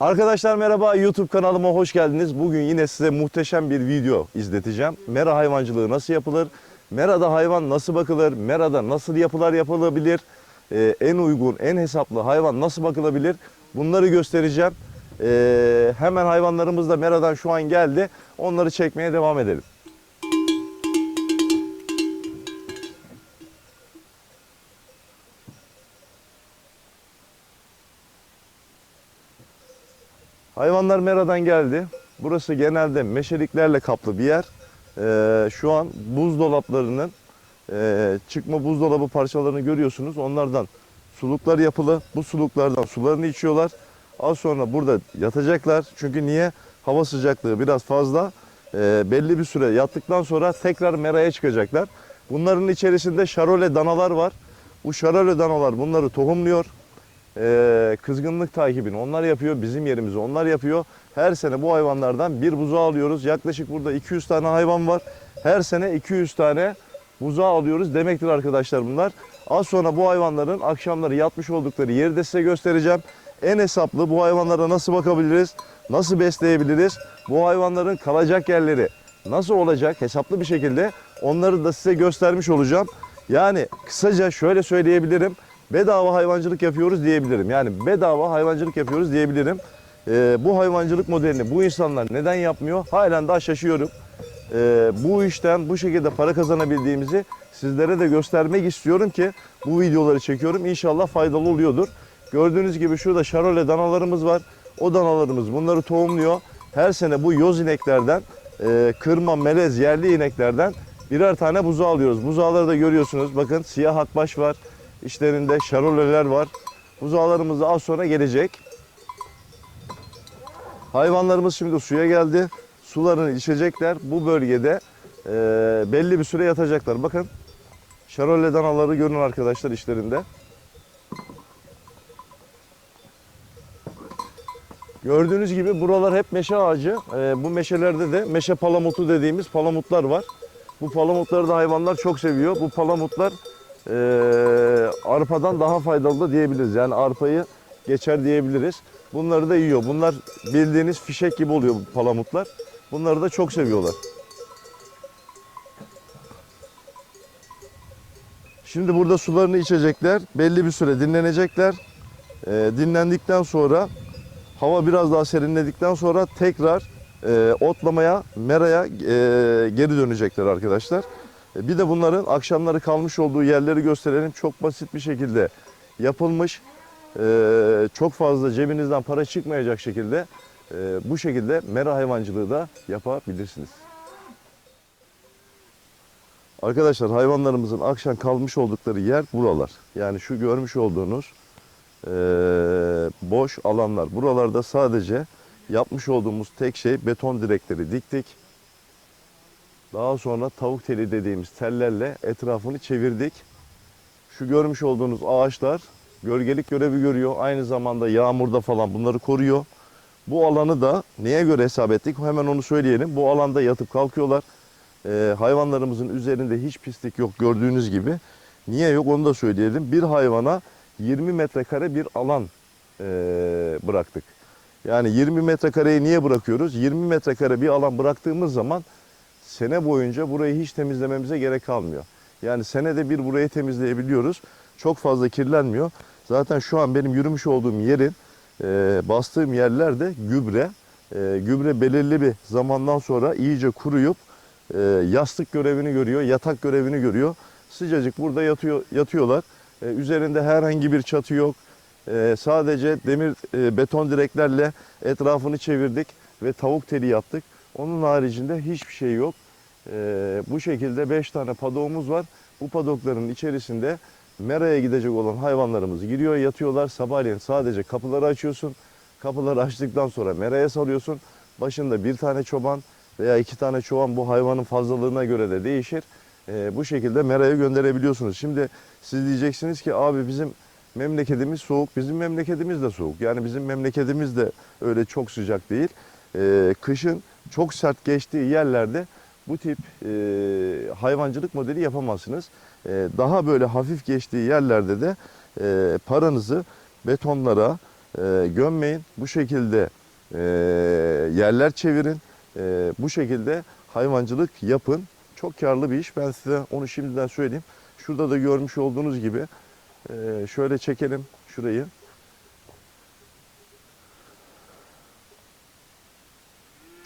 Arkadaşlar merhaba YouTube kanalıma hoş geldiniz. Bugün yine size muhteşem bir video izleteceğim. Mera hayvancılığı nasıl yapılır? Merada hayvan nasıl bakılır? Merada nasıl yapılar yapılabilir? Ee, en uygun, en hesaplı hayvan nasıl bakılabilir? Bunları göstereceğim. Ee, hemen hayvanlarımız da meradan şu an geldi. Onları çekmeye devam edelim. Hayvanlar meradan geldi. Burası genelde meşeliklerle kaplı bir yer. Ee, şu an buzdolaplarının e, çıkma buzdolabı parçalarını görüyorsunuz. Onlardan suluklar yapılı. Bu suluklardan sularını içiyorlar. Az sonra burada yatacaklar. Çünkü niye? Hava sıcaklığı biraz fazla. Ee, belli bir süre yattıktan sonra tekrar meraya çıkacaklar. Bunların içerisinde şarole danalar var. Bu şarole danalar bunları tohumluyor. Ee, kızgınlık takibini onlar yapıyor. Bizim yerimizi onlar yapıyor. Her sene bu hayvanlardan bir buzağı alıyoruz. Yaklaşık burada 200 tane hayvan var. Her sene 200 tane buzağı alıyoruz demektir arkadaşlar bunlar. Az sonra bu hayvanların akşamları yatmış oldukları yeri de size göstereceğim. En hesaplı bu hayvanlara nasıl bakabiliriz? Nasıl besleyebiliriz? Bu hayvanların kalacak yerleri nasıl olacak hesaplı bir şekilde onları da size göstermiş olacağım. Yani kısaca şöyle söyleyebilirim. Bedava hayvancılık yapıyoruz diyebilirim. Yani bedava hayvancılık yapıyoruz diyebilirim. Ee, bu hayvancılık modelini bu insanlar neden yapmıyor? Halen daha şaşıyorum. Ee, bu işten bu şekilde para kazanabildiğimizi sizlere de göstermek istiyorum ki bu videoları çekiyorum. İnşallah faydalı oluyordur. Gördüğünüz gibi şurada şarole danalarımız var. O danalarımız bunları tohumluyor. Her sene bu yoz ineklerden, e, kırma, melez, yerli ineklerden birer tane buzağı alıyoruz. Buzağları da görüyorsunuz. Bakın siyah akbaş var. İşlerinde şaroleler var. Buzağlarımız az sonra gelecek. Hayvanlarımız şimdi suya geldi. Sularını içecekler. Bu bölgede e, belli bir süre yatacaklar. Bakın şarole danaları görün arkadaşlar işlerinde. Gördüğünüz gibi buralar hep meşe ağacı. Ee, bu meşelerde de meşe palamutu dediğimiz palamutlar var. Bu palamutları da hayvanlar çok seviyor. Bu palamutlar e, arpadan daha faydalı da diyebiliriz. Yani arpayı geçer diyebiliriz. Bunları da yiyor. Bunlar bildiğiniz fişek gibi oluyor bu palamutlar. Bunları da çok seviyorlar. Şimdi burada sularını içecekler. Belli bir süre dinlenecekler. Ee, dinlendikten sonra hava biraz daha serinledikten sonra tekrar e, otlamaya, meraya e, geri dönecekler arkadaşlar. E, bir de bunların akşamları kalmış olduğu yerleri gösterelim. Çok basit bir şekilde yapılmış. E, çok fazla cebinizden para çıkmayacak şekilde e, bu şekilde mera hayvancılığı da yapabilirsiniz. Arkadaşlar hayvanlarımızın akşam kalmış oldukları yer buralar. Yani şu görmüş olduğunuz boş alanlar. Buralarda sadece yapmış olduğumuz tek şey beton direkleri diktik. Daha sonra tavuk teli dediğimiz tellerle etrafını çevirdik. Şu görmüş olduğunuz ağaçlar gölgelik görevi görüyor. Aynı zamanda yağmurda falan bunları koruyor. Bu alanı da neye göre hesap ettik? Hemen onu söyleyelim. Bu alanda yatıp kalkıyorlar. Ee, hayvanlarımızın üzerinde hiç pislik yok gördüğünüz gibi. Niye yok onu da söyleyelim. Bir hayvana 20 metrekare bir alan e, bıraktık. Yani 20 metrekareyi niye bırakıyoruz? 20 metrekare bir alan bıraktığımız zaman sene boyunca burayı hiç temizlememize gerek kalmıyor. Yani senede bir burayı temizleyebiliyoruz. Çok fazla kirlenmiyor. Zaten şu an benim yürümüş olduğum yerin e, bastığım yerlerde gübre. E, gübre belirli bir zamandan sonra iyice kuruyup e, yastık görevini görüyor, yatak görevini görüyor. Sıcacık burada yatıyor, yatıyorlar. E, üzerinde herhangi bir çatı yok. E, sadece demir e, beton direklerle etrafını çevirdik ve tavuk teli yaptık. Onun haricinde hiçbir şey yok. E, bu şekilde 5 tane padoğumuz var. Bu padokların içerisinde meraya gidecek olan hayvanlarımız giriyor, yatıyorlar. Sabahleyin sadece kapıları açıyorsun. Kapıları açtıktan sonra meraya salıyorsun. Başında bir tane çoban veya iki tane çoban bu hayvanın fazlalığına göre de değişir. E, bu şekilde meraya gönderebiliyorsunuz. Şimdi siz diyeceksiniz ki abi bizim memleketimiz soğuk, bizim memleketimiz de soğuk. Yani bizim memleketimiz de öyle çok sıcak değil. E, kışın çok sert geçtiği yerlerde bu tip e, hayvancılık modeli yapamazsınız. E, daha böyle hafif geçtiği yerlerde de e, paranızı betonlara, e, gömmeyin. Bu şekilde e, yerler çevirin. E, bu şekilde hayvancılık yapın. Çok karlı bir iş. Ben size onu şimdiden söyleyeyim. Şurada da görmüş olduğunuz gibi e, şöyle çekelim şurayı.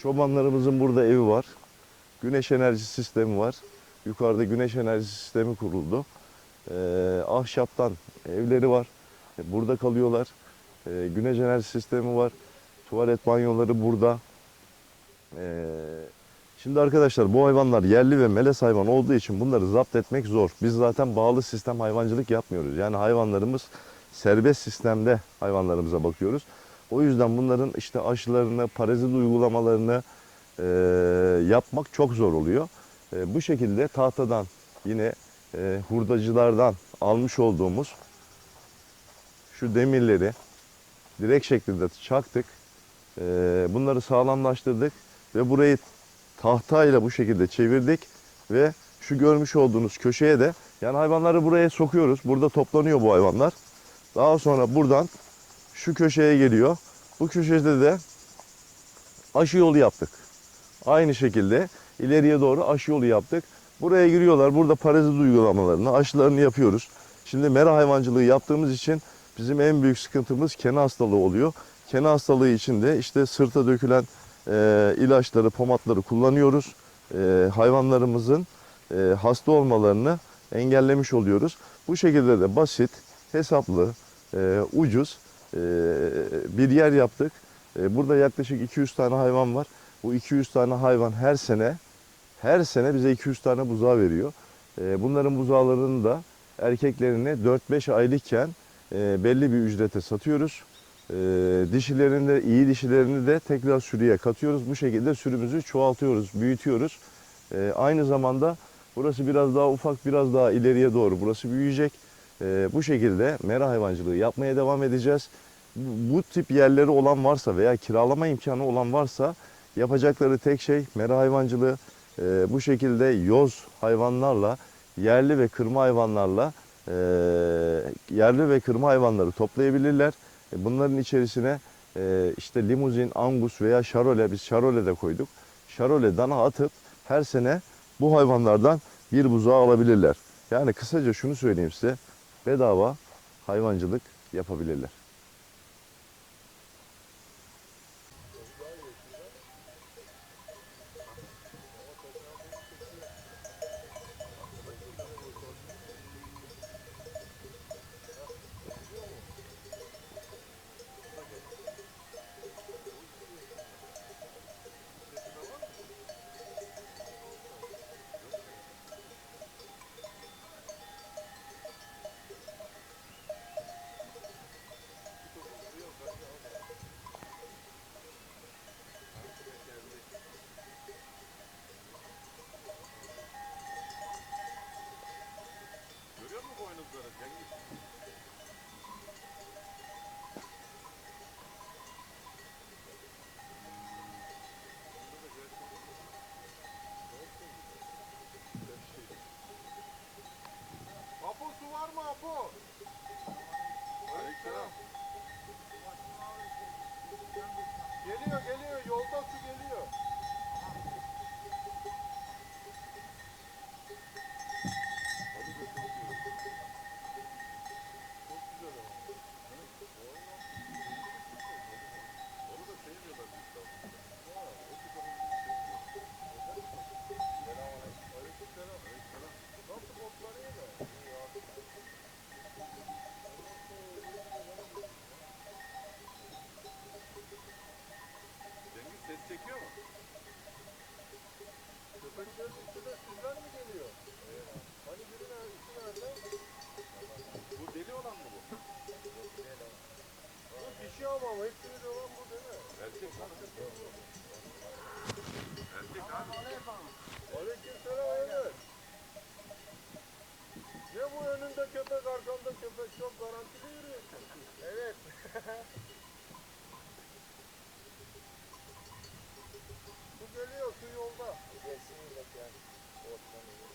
Çobanlarımızın burada evi var. Güneş enerji sistemi var. Yukarıda güneş enerji sistemi kuruldu. Ee, ahşaptan evleri var. Burada kalıyorlar. Ee, güneş enerji sistemi var. Tuvalet banyoları burada. Ee, şimdi arkadaşlar bu hayvanlar yerli ve melez hayvan olduğu için bunları zapt etmek zor. Biz zaten bağlı sistem hayvancılık yapmıyoruz. Yani hayvanlarımız serbest sistemde hayvanlarımıza bakıyoruz. O yüzden bunların işte aşılarını, parazit uygulamalarını e, yapmak çok zor oluyor. E, bu şekilde tahtadan yine e, hurdacılardan almış olduğumuz şu demirleri direk şeklinde çaktık. E, bunları sağlamlaştırdık ve burayı tahtayla bu şekilde çevirdik ve şu görmüş olduğunuz köşeye de yani hayvanları buraya sokuyoruz. Burada toplanıyor bu hayvanlar. Daha sonra buradan şu köşeye geliyor. Bu köşede de aşı yolu yaptık. Aynı şekilde ileriye doğru aşı yolu yaptık. Buraya giriyorlar. Burada parazit uygulamalarını, aşılarını yapıyoruz. Şimdi mera hayvancılığı yaptığımız için bizim en büyük sıkıntımız kene hastalığı oluyor. Kene hastalığı için de işte sırta dökülen e, ilaçları, pomatları kullanıyoruz. E, hayvanlarımızın e, hasta olmalarını engellemiş oluyoruz. Bu şekilde de basit, hesaplı, e, ucuz bir yer yaptık. E, burada yaklaşık 200 tane hayvan var. Bu 200 tane hayvan her sene her sene bize 200 tane buzağı veriyor. E, bunların buzağlarını da erkeklerini 4-5 aylıkken e, belli bir ücrete satıyoruz. Dişilerini de iyi dişilerini de tekrar sürüye katıyoruz. Bu şekilde sürümüzü çoğaltıyoruz, büyütüyoruz. Aynı zamanda burası biraz daha ufak, biraz daha ileriye doğru burası büyüyecek. E, bu şekilde mera hayvancılığı yapmaya devam edeceğiz. Bu, bu tip yerleri olan varsa veya kiralama imkanı olan varsa yapacakları tek şey mera hayvancılığı. E, bu şekilde yoz hayvanlarla, yerli ve kırma hayvanlarla e, yerli ve kırma hayvanları toplayabilirler. E, bunların içerisine e, işte limuzin, angus veya şarole, biz şarole de koyduk. Şarole dana atıp her sene bu hayvanlardan bir buzağı alabilirler. Yani kısaca şunu söyleyeyim size, bedava hayvancılık yapabilirler. Çekiyor mu? Köpekler çıktı da sizler mi geliyor? Evet. Hani biri nerede? İki nerede? Bu deli olan mı bu? bu dişi ama ama hepsini de olan bu değil mi? Erkek lan. Erkek abi. Aleyküm selam Emir. Ne bu önünde köpek arkanda köpek çok garantili yürüyorsun. evet. geliyor, su yolda. Gelsin millet yani. Ortamı.